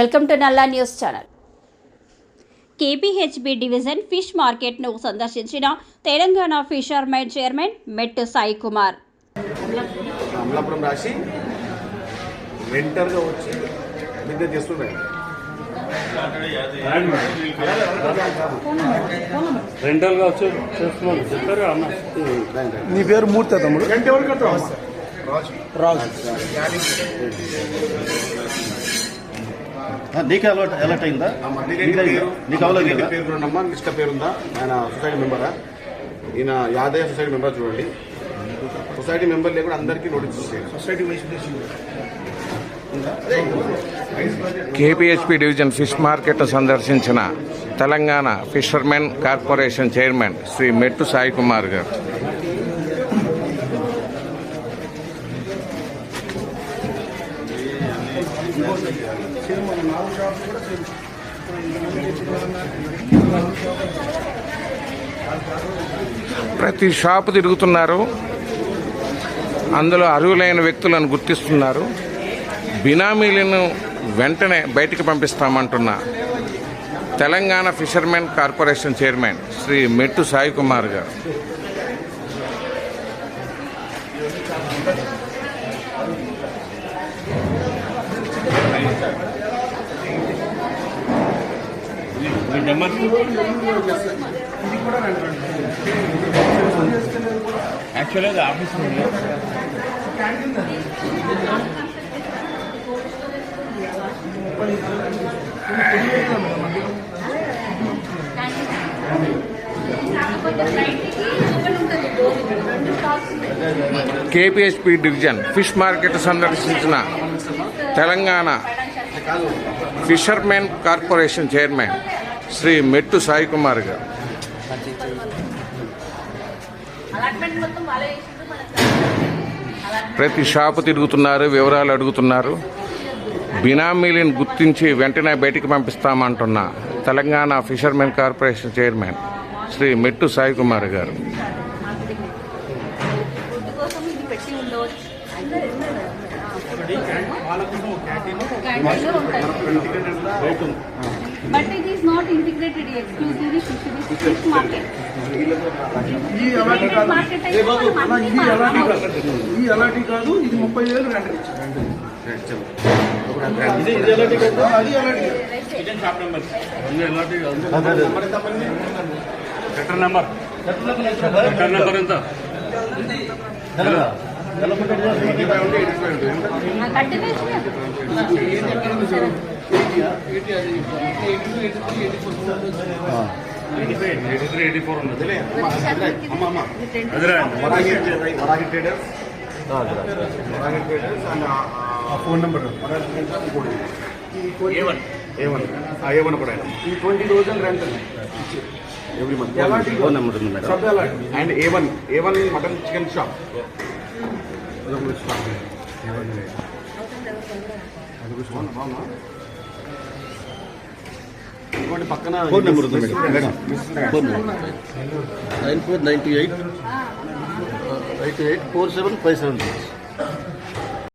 Welcome to Nalla news channel. KPHB division fish మార్కెట్ను సందర్శించిన Telangana fishermen chairman మెట్టు సాయి కుమార్. అమలాపురం రాసి వెంటర్గా వచ్చి బిజినెస్ చేస్తున్నాయి రెంటల్గా వచ్చి చేస్తున్నాను చెప్పారు అన్న. నీ పేరు మూర్తి తమ్ముడు? ఎవరు కడతాం రాజు. నీకు అలవాటు అలర్ట్ అయిందా? నీకు అవ్వలేదు పేరు? చూడండి అమ్మా లిస్ట్ పేరుందా? ఆయన సొసైటీ మెంబరా ఈయన యాదయ్య సొసైటీ మెంబర్ చూడండి. సొసైటీ మెంబర్ లేకుండా అందరికీ notice society vice KPHB division fish market సందర్శించిన Telangana fishermen corporation chairman Shri Mettu Sai Kumar గారు. ప్రతి షాపు తిరుగుతున్నారు. అందులో అర్హులైన వ్యక్తులను గుర్తిస్తున్నారు. బినామీలను వెంటనే బయటికి పంపిస్తామంటున్న. Telangana fishermen corporation chairman Shri Mettu Sai Kumar గారు. యాక్చువల్గా అది ఆఫీస్ ఉంది కేపీహెచ్పి డివిజన్ ఫిష్ మార్కెట్ సందర్శించిన Telangana fishermen corporation chairman Shri Mettu Sai Kumar గారు. ప్రతి షాపు తిరుగుతున్నారు వివరాలు అడుగుతున్నారు. బినామీలను గుర్తించి వెంటనే బయటికి పంపిస్తామంటున్న Telangana fishermen corporation chairman Shri Mettu Sai Kumar garu. But it is not integrated exclusively fish fish market ఈ అలాంటి కాదు. ఈ అలాంటి. కాదు. ఈ అలాంటి కాదు. ఇది ముప్పై వేలు రెంట్ ఇది ఇది అలర్ట్ కదా. అది అలాంటి నెంబర్ నెంబర్ ఎంత? continuation eighty three eighty four ఉంది అమ్మ అమ్మ అదిరా Varagi Varagi traders Varagi traders and ఆ phone number A one A one కూడా ఈ twenty thousand rent every month ఎలాంటి ఫోన్ నెంబర్ ఉంది మేడం సబ్ అలాంటి and A one A one mutton chicken shop పక్కన ఫోన్ నెంబర్ ఉంది madam? Phone number nine four nine two eight eight eight four seven five seven six